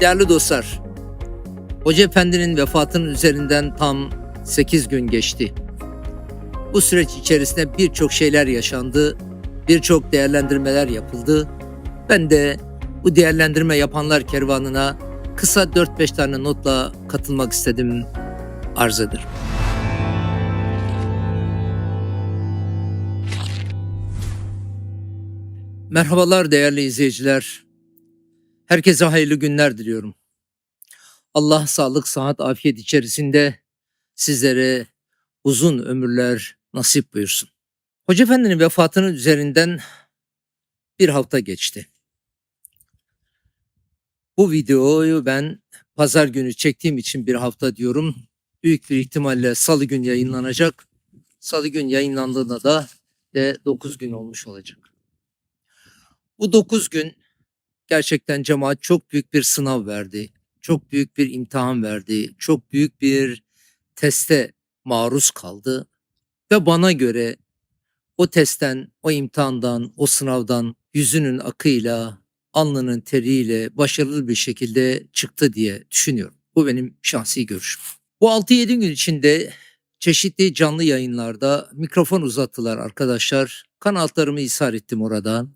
Değerli dostlar, Hoca Efendi'nin vefatının üzerinden tam 8 gün geçti. Bu süreç içerisinde birçok şeyler yaşandı, birçok değerlendirmeler yapıldı. Ben de bu değerlendirme yapanlar kervanına kısa 4-5 tane notla katılmak istedim, arz ederim. Merhabalar değerli izleyiciler. Herkese hayırlı günler diliyorum. Allah sağlık, sıhhat, afiyet içerisinde sizlere uzun ömürler nasip buyursun. Hoca Efendi'nin vefatının üzerinden bir hafta geçti. Bu videoyu ben pazar günü çektiğim için bir hafta diyorum. Büyük bir ihtimalle salı gün yayınlanacak. Salı gün yayınlandığında da de 9 gün olmuş olacak. Bu 9 gün gerçekten cemaat çok büyük bir sınav verdi. Çok büyük bir imtihan verdi. Çok büyük bir teste maruz kaldı. Ve bana göre o testten, o imtihandan, o sınavdan yüzünün akıyla, alnının teriyle başarılı bir şekilde çıktı diye düşünüyorum. Bu benim şahsi görüşüm. Bu 6-7 gün içinde çeşitli canlı yayınlarda mikrofon uzattılar arkadaşlar. Kanallarımı ishar ettim oradan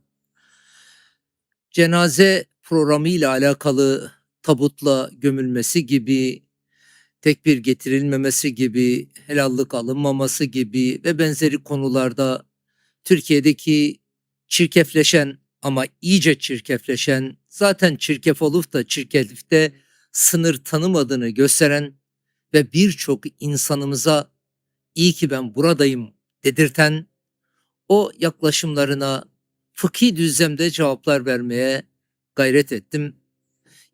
cenaze programı ile alakalı tabutla gömülmesi gibi, tekbir getirilmemesi gibi, helallik alınmaması gibi ve benzeri konularda Türkiye'deki çirkefleşen ama iyice çirkefleşen, zaten çirkef olup da çirkeflikte sınır tanımadığını gösteren ve birçok insanımıza iyi ki ben buradayım dedirten o yaklaşımlarına fıkhi düzlemde cevaplar vermeye gayret ettim.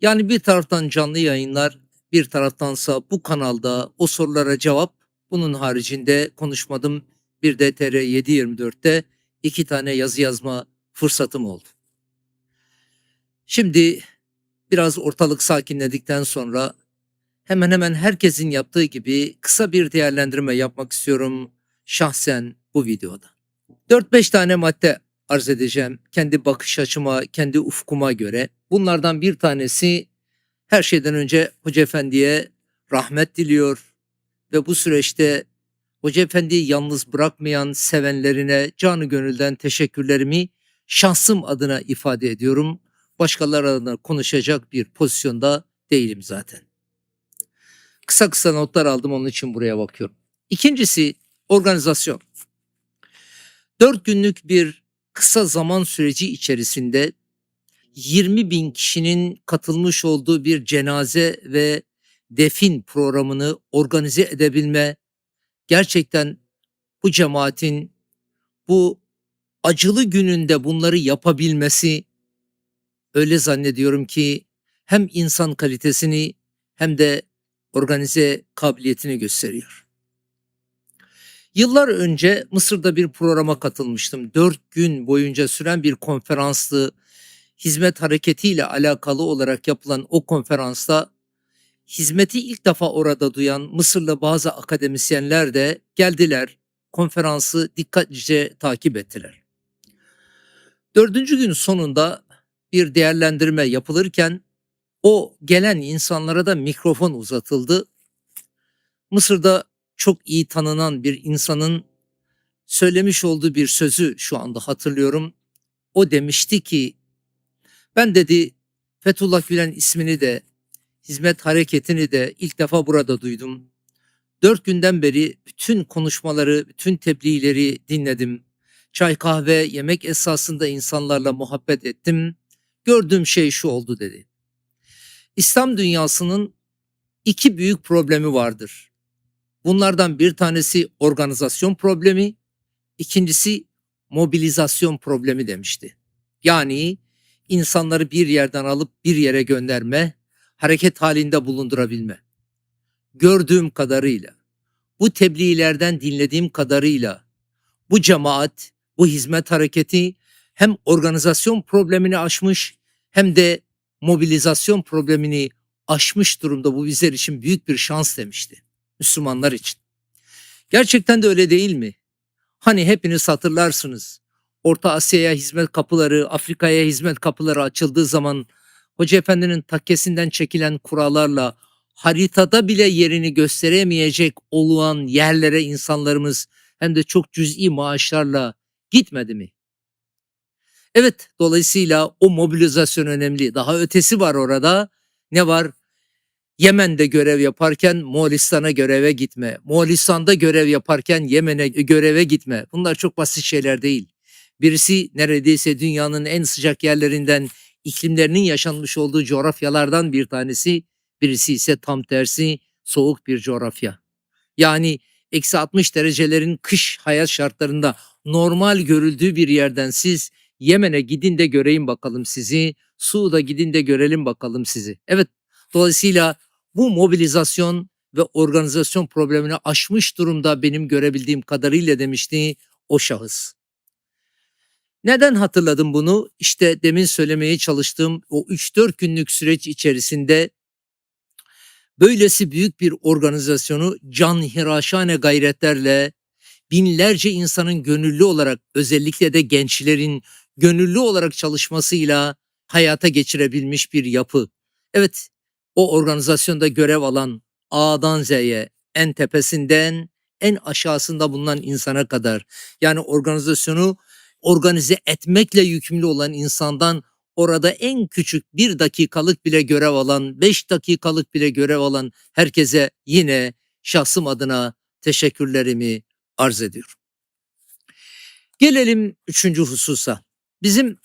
Yani bir taraftan canlı yayınlar, bir taraftansa bu kanalda o sorulara cevap, bunun haricinde konuşmadım. Bir de TR 724'te iki tane yazı yazma fırsatım oldu. Şimdi biraz ortalık sakinledikten sonra hemen hemen herkesin yaptığı gibi kısa bir değerlendirme yapmak istiyorum şahsen bu videoda. 4-5 tane madde arz edeceğim kendi bakış açıma, kendi ufkuma göre. Bunlardan bir tanesi her şeyden önce Hoca Efendi'ye rahmet diliyor ve bu süreçte Hoca Efendi'yi yalnız bırakmayan sevenlerine canı gönülden teşekkürlerimi şahsım adına ifade ediyorum. Başkaları adına konuşacak bir pozisyonda değilim zaten. Kısa kısa notlar aldım onun için buraya bakıyorum. İkincisi organizasyon. Dört günlük bir kısa zaman süreci içerisinde 20 bin kişinin katılmış olduğu bir cenaze ve defin programını organize edebilme gerçekten bu cemaatin bu acılı gününde bunları yapabilmesi öyle zannediyorum ki hem insan kalitesini hem de organize kabiliyetini gösteriyor. Yıllar önce Mısır'da bir programa katılmıştım. Dört gün boyunca süren bir konferanstı. Hizmet hareketiyle alakalı olarak yapılan o konferansta hizmeti ilk defa orada duyan Mısırlı bazı akademisyenler de geldiler. Konferansı dikkatlice takip ettiler. Dördüncü gün sonunda bir değerlendirme yapılırken o gelen insanlara da mikrofon uzatıldı. Mısır'da çok iyi tanınan bir insanın söylemiş olduğu bir sözü şu anda hatırlıyorum. O demişti ki ben dedi Fethullah Gülen ismini de hizmet hareketini de ilk defa burada duydum. Dört günden beri bütün konuşmaları, bütün tebliğleri dinledim. Çay kahve, yemek esasında insanlarla muhabbet ettim. Gördüğüm şey şu oldu dedi. İslam dünyasının iki büyük problemi vardır. Bunlardan bir tanesi organizasyon problemi, ikincisi mobilizasyon problemi demişti. Yani insanları bir yerden alıp bir yere gönderme, hareket halinde bulundurabilme. Gördüğüm kadarıyla, bu tebliğlerden dinlediğim kadarıyla bu cemaat, bu hizmet hareketi hem organizasyon problemini aşmış hem de mobilizasyon problemini aşmış durumda bu bizler için büyük bir şans demişti. Müslümanlar için. Gerçekten de öyle değil mi? Hani hepiniz hatırlarsınız. Orta Asya'ya hizmet kapıları, Afrika'ya hizmet kapıları açıldığı zaman Hoca Efendi'nin takkesinden çekilen kurallarla haritada bile yerini gösteremeyecek olan yerlere insanlarımız hem de çok cüz'i maaşlarla gitmedi mi? Evet, dolayısıyla o mobilizasyon önemli. Daha ötesi var orada. Ne var? Yemen'de görev yaparken Moğolistan'a göreve gitme. Moğolistan'da görev yaparken Yemen'e göreve gitme. Bunlar çok basit şeyler değil. Birisi neredeyse dünyanın en sıcak yerlerinden iklimlerinin yaşanmış olduğu coğrafyalardan bir tanesi. Birisi ise tam tersi soğuk bir coğrafya. Yani eksi 60 derecelerin kış hayat şartlarında normal görüldüğü bir yerden siz Yemen'e gidin de göreyim bakalım sizi. Suud'a gidin de görelim bakalım sizi. Evet dolayısıyla bu mobilizasyon ve organizasyon problemini aşmış durumda benim görebildiğim kadarıyla demişti o şahıs. Neden hatırladım bunu? İşte demin söylemeye çalıştığım o 3-4 günlük süreç içerisinde böylesi büyük bir organizasyonu canhiraşane gayretlerle binlerce insanın gönüllü olarak özellikle de gençlerin gönüllü olarak çalışmasıyla hayata geçirebilmiş bir yapı. Evet, o organizasyonda görev alan A'dan Z'ye en tepesinden en aşağısında bulunan insana kadar yani organizasyonu organize etmekle yükümlü olan insandan orada en küçük bir dakikalık bile görev alan, beş dakikalık bile görev alan herkese yine şahsım adına teşekkürlerimi arz ediyorum. Gelelim üçüncü hususa. Bizim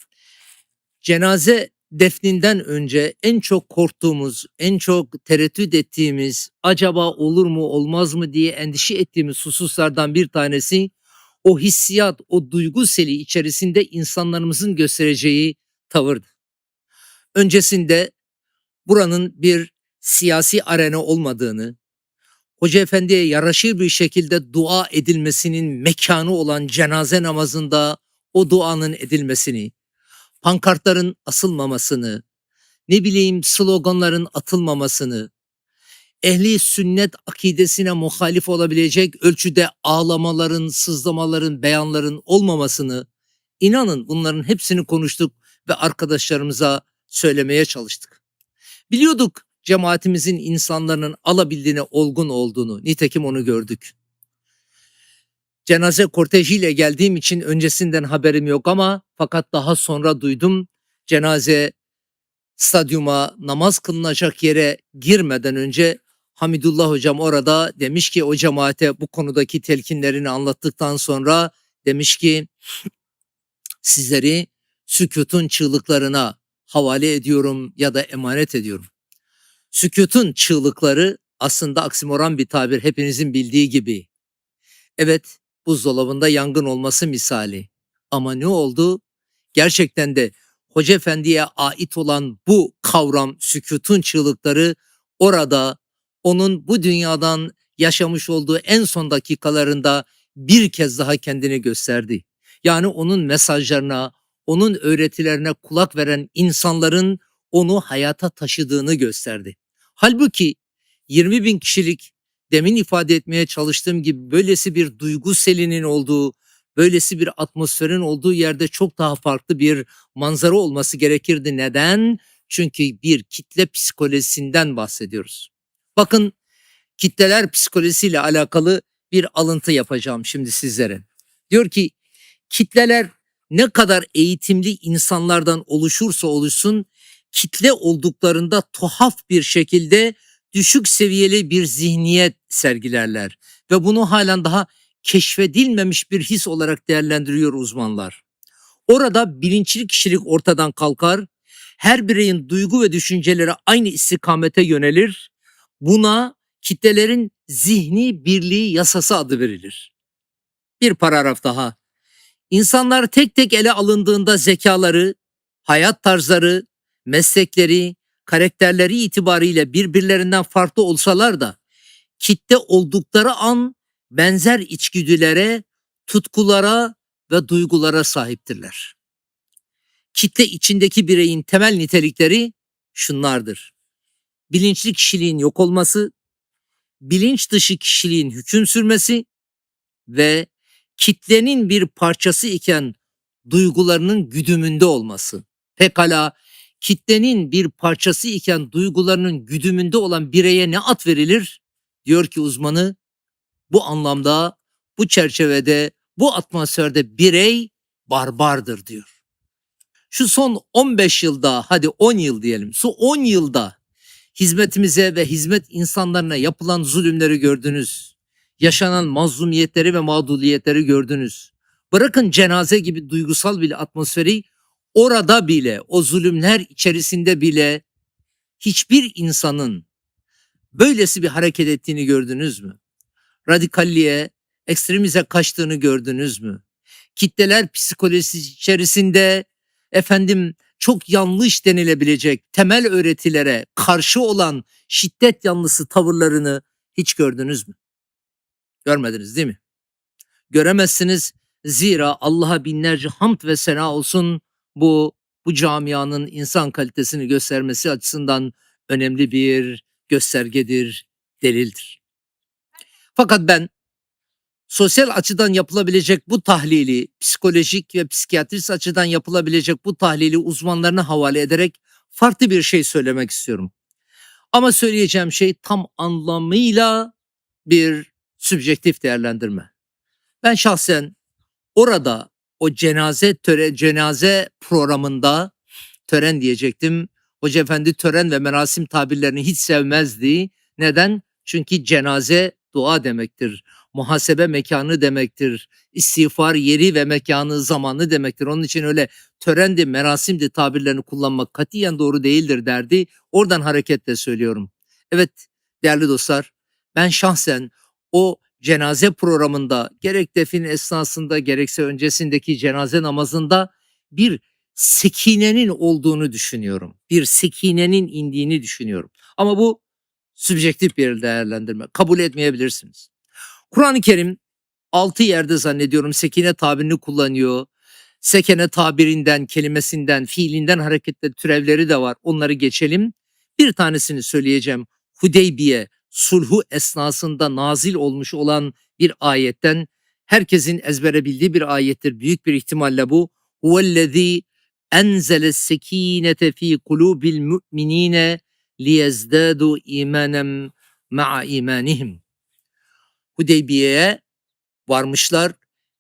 cenaze defninden önce en çok korktuğumuz, en çok tereddüt ettiğimiz, acaba olur mu olmaz mı diye endişe ettiğimiz hususlardan bir tanesi o hissiyat, o duygu seli içerisinde insanlarımızın göstereceği tavırdı. Öncesinde buranın bir siyasi arena olmadığını, Hoca Efendi'ye yaraşır bir şekilde dua edilmesinin mekanı olan cenaze namazında o duanın edilmesini, pankartların asılmamasını, ne bileyim sloganların atılmamasını, ehli sünnet akidesine muhalif olabilecek ölçüde ağlamaların, sızlamaların, beyanların olmamasını inanın bunların hepsini konuştuk ve arkadaşlarımıza söylemeye çalıştık. Biliyorduk cemaatimizin insanların alabildiğine olgun olduğunu. Nitekim onu gördük. Cenaze kortejiyle geldiğim için öncesinden haberim yok ama fakat daha sonra duydum. Cenaze stadyuma namaz kılınacak yere girmeden önce Hamidullah hocam orada demiş ki o cemaate bu konudaki telkinlerini anlattıktan sonra demiş ki sizleri sükutun çığlıklarına havale ediyorum ya da emanet ediyorum. Sükutun çığlıkları aslında aksimoran bir tabir hepinizin bildiği gibi. Evet buzdolabında yangın olması misali. Ama ne oldu? Gerçekten de Hoca Efendi'ye ait olan bu kavram sükutun çığlıkları orada onun bu dünyadan yaşamış olduğu en son dakikalarında bir kez daha kendini gösterdi. Yani onun mesajlarına, onun öğretilerine kulak veren insanların onu hayata taşıdığını gösterdi. Halbuki 20 bin kişilik demin ifade etmeye çalıştığım gibi böylesi bir duygu selinin olduğu, böylesi bir atmosferin olduğu yerde çok daha farklı bir manzara olması gerekirdi. Neden? Çünkü bir kitle psikolojisinden bahsediyoruz. Bakın kitleler psikolojisiyle alakalı bir alıntı yapacağım şimdi sizlere. Diyor ki kitleler ne kadar eğitimli insanlardan oluşursa oluşsun kitle olduklarında tuhaf bir şekilde düşük seviyeli bir zihniyet sergilerler ve bunu halen daha keşfedilmemiş bir his olarak değerlendiriyor uzmanlar. Orada bilinçli kişilik ortadan kalkar, her bireyin duygu ve düşünceleri aynı istikamete yönelir. Buna kitlelerin zihni birliği yasası adı verilir. Bir paragraf daha. İnsanlar tek tek ele alındığında zekaları, hayat tarzları, meslekleri, karakterleri itibariyle birbirlerinden farklı olsalar da kitle oldukları an benzer içgüdülere, tutkulara ve duygulara sahiptirler. Kitle içindeki bireyin temel nitelikleri şunlardır. Bilinçli kişiliğin yok olması, bilinç dışı kişiliğin hüküm sürmesi ve kitlenin bir parçası iken duygularının güdümünde olması. Pekala kitlenin bir parçası iken duygularının güdümünde olan bireye ne ad verilir? Diyor ki uzmanı bu anlamda, bu çerçevede, bu atmosferde birey barbardır diyor. Şu son 15 yılda, hadi 10 yıl diyelim, şu 10 yılda hizmetimize ve hizmet insanlarına yapılan zulümleri gördünüz. Yaşanan mazlumiyetleri ve mağduriyetleri gördünüz. Bırakın cenaze gibi duygusal bir atmosferi orada bile, o zulümler içerisinde bile hiçbir insanın böylesi bir hareket ettiğini gördünüz mü? Radikalliğe, ekstremize kaçtığını gördünüz mü? Kitleler psikolojisi içerisinde efendim çok yanlış denilebilecek temel öğretilere karşı olan şiddet yanlısı tavırlarını hiç gördünüz mü? Görmediniz değil mi? Göremezsiniz zira Allah'a binlerce hamd ve sena olsun bu bu camianın insan kalitesini göstermesi açısından önemli bir göstergedir, delildir. Fakat ben sosyal açıdan yapılabilecek bu tahlili, psikolojik ve psikiyatrist açıdan yapılabilecek bu tahlili uzmanlarına havale ederek farklı bir şey söylemek istiyorum. Ama söyleyeceğim şey tam anlamıyla bir sübjektif değerlendirme. Ben şahsen orada o cenaze töre cenaze programında tören diyecektim. Hoca efendi tören ve merasim tabirlerini hiç sevmezdi. Neden? Çünkü cenaze dua demektir. Muhasebe mekanı demektir. İstiğfar yeri ve mekanı zamanı demektir. Onun için öyle törendi, merasimdi tabirlerini kullanmak katiyen doğru değildir derdi. Oradan hareketle söylüyorum. Evet değerli dostlar ben şahsen o cenaze programında gerek defin esnasında gerekse öncesindeki cenaze namazında bir sekinenin olduğunu düşünüyorum. Bir sekinenin indiğini düşünüyorum. Ama bu sübjektif bir değerlendirme. Kabul etmeyebilirsiniz. Kur'an-ı Kerim altı yerde zannediyorum sekine tabirini kullanıyor. Sekene tabirinden, kelimesinden, fiilinden hareketle türevleri de var. Onları geçelim. Bir tanesini söyleyeceğim. Hudeybiye sulhu esnasında nazil olmuş olan bir ayetten herkesin ezbere bildiği bir ayettir. Büyük bir ihtimalle bu. Huvellezî enzele sekinete fi kulubil mu'minine liyezdadu imanem ma'a imanihim. Hudeybiye'ye varmışlar.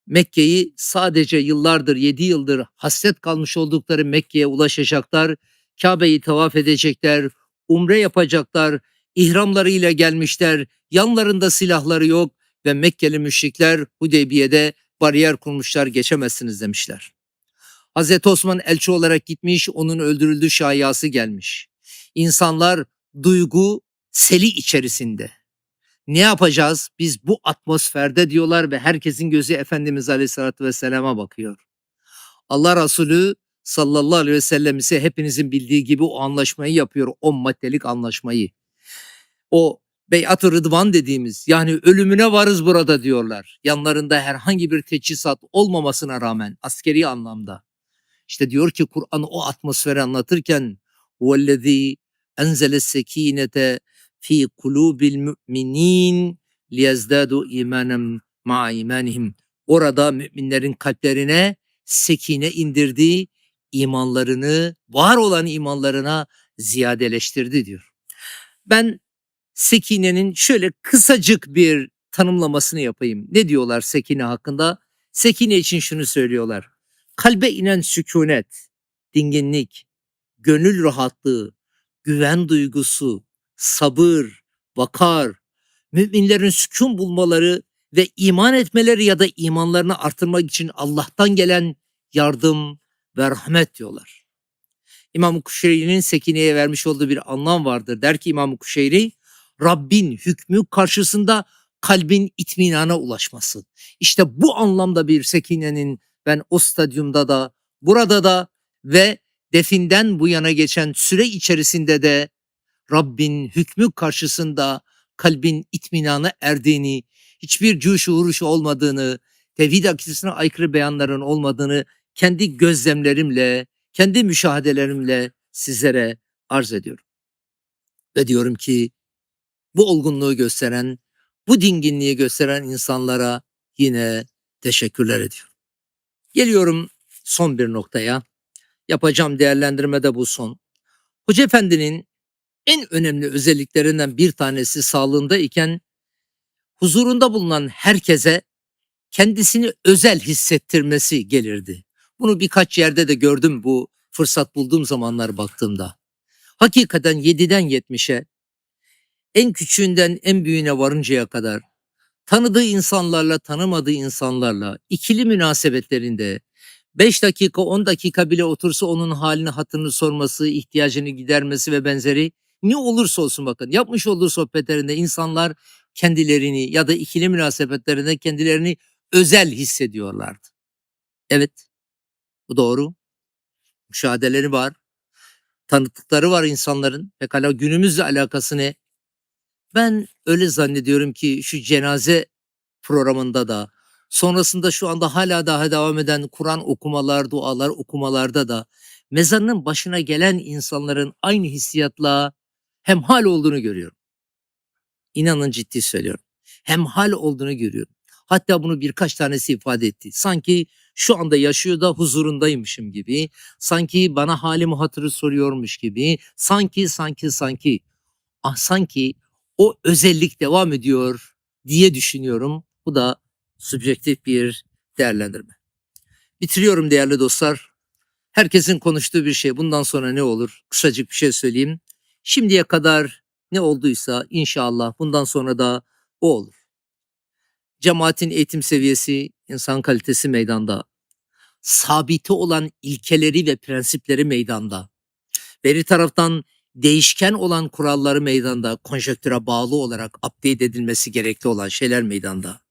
Mekke'yi sadece yıllardır, yedi yıldır hasret kalmış oldukları Mekke'ye ulaşacaklar. Kabe'yi tavaf edecekler, umre yapacaklar, ihramlarıyla gelmişler, yanlarında silahları yok ve Mekkeli müşrikler Hudeybiye'de bariyer kurmuşlar geçemezsiniz demişler. Hazreti Osman elçi olarak gitmiş, onun öldürüldüğü şayası gelmiş. İnsanlar duygu seli içerisinde. Ne yapacağız? Biz bu atmosferde diyorlar ve herkesin gözü Efendimiz Aleyhisselatü Vesselam'a bakıyor. Allah Resulü sallallahu aleyhi ve sellem ise hepinizin bildiği gibi o anlaşmayı yapıyor. O maddelik anlaşmayı O beyat-ı rıdvan dediğimiz yani ölümüne varız burada diyorlar. Yanlarında herhangi bir teçhizat olmamasına rağmen askeri anlamda. İşte diyor ki Kur'an o atmosferi anlatırken وَالَّذ۪ي اَنْزَلَ السَّك۪ينَةَ fi kulubil müminin liyezdadu imanem ma imanihim. Orada müminlerin kalplerine sekine indirdi, imanlarını, var olan imanlarına ziyadeleştirdi diyor. Ben sekinenin şöyle kısacık bir tanımlamasını yapayım. Ne diyorlar sekine hakkında? Sekine için şunu söylüyorlar. Kalbe inen sükunet, dinginlik, gönül rahatlığı, güven duygusu, sabır, vakar, müminlerin sükun bulmaları ve iman etmeleri ya da imanlarını artırmak için Allah'tan gelen yardım ve rahmet diyorlar. İmam Kuşeyri'nin Sekine'ye vermiş olduğu bir anlam vardır. Der ki İmam Kuşeyri, Rabbin hükmü karşısında kalbin itminana ulaşması. İşte bu anlamda bir Sekine'nin ben o stadyumda da, burada da ve definden bu yana geçen süre içerisinde de Rabbin hükmü karşısında kalbin itminana erdiğini, hiçbir cüş uğruş olmadığını, tevhid akidesine aykırı beyanların olmadığını kendi gözlemlerimle, kendi müşahedelerimle sizlere arz ediyorum. Ve diyorum ki bu olgunluğu gösteren, bu dinginliği gösteren insanlara yine teşekkürler ediyorum. Geliyorum son bir noktaya. Yapacağım değerlendirme de bu son. Hoca Efendi'nin en önemli özelliklerinden bir tanesi sağlığında iken huzurunda bulunan herkese kendisini özel hissettirmesi gelirdi. Bunu birkaç yerde de gördüm bu fırsat bulduğum zamanlar baktığımda. Hakikaten 7'den 70'e en küçüğünden en büyüğüne varıncaya kadar tanıdığı insanlarla tanımadığı insanlarla ikili münasebetlerinde 5 dakika 10 dakika bile otursa onun halini hatırını sorması, ihtiyacını gidermesi ve benzeri ne olursa olsun bakın yapmış olduğu sohbetlerinde insanlar kendilerini ya da ikili münasebetlerinde kendilerini özel hissediyorlardı. Evet bu doğru. Müşahedeleri var. Tanıklıkları var insanların. Pekala günümüzle alakası ne? Ben öyle zannediyorum ki şu cenaze programında da sonrasında şu anda hala daha devam eden Kur'an okumalar, dualar okumalarda da mezarının başına gelen insanların aynı hissiyatla hemhal olduğunu görüyorum. İnanın ciddi söylüyorum. Hemhal olduğunu görüyorum. Hatta bunu birkaç tanesi ifade etti. Sanki şu anda yaşıyor da huzurundaymışım gibi. Sanki bana halimi hatırı soruyormuş gibi. Sanki sanki sanki. Ah sanki o özellik devam ediyor diye düşünüyorum. Bu da subjektif bir değerlendirme. Bitiriyorum değerli dostlar. Herkesin konuştuğu bir şey. Bundan sonra ne olur? Kısacık bir şey söyleyeyim. Şimdiye kadar ne olduysa inşallah bundan sonra da o olur. Cemaatin eğitim seviyesi, insan kalitesi meydanda. Sabiti olan ilkeleri ve prensipleri meydanda. Beri taraftan değişken olan kuralları meydanda, konjektüre bağlı olarak update edilmesi gerekli olan şeyler meydanda.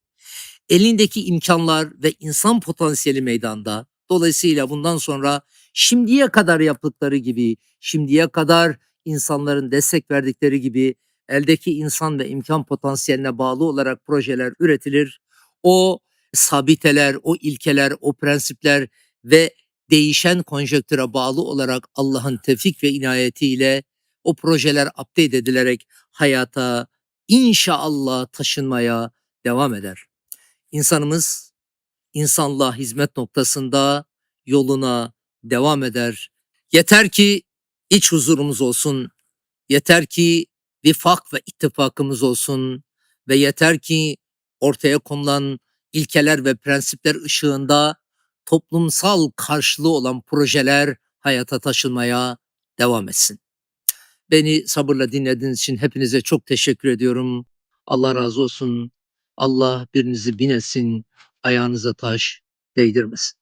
Elindeki imkanlar ve insan potansiyeli meydanda. Dolayısıyla bundan sonra şimdiye kadar yaptıkları gibi, şimdiye kadar insanların destek verdikleri gibi eldeki insan ve imkan potansiyeline bağlı olarak projeler üretilir. O sabiteler, o ilkeler, o prensipler ve değişen konjektüre bağlı olarak Allah'ın tevfik ve inayetiyle o projeler update edilerek hayata inşallah taşınmaya devam eder. İnsanımız insanlığa hizmet noktasında yoluna devam eder. Yeter ki iç huzurumuz olsun. Yeter ki vifak ve ittifakımız olsun ve yeter ki ortaya konulan ilkeler ve prensipler ışığında toplumsal karşılığı olan projeler hayata taşınmaya devam etsin. Beni sabırla dinlediğiniz için hepinize çok teşekkür ediyorum. Allah razı olsun. Allah birinizi binesin, ayağınıza taş değdirmesin.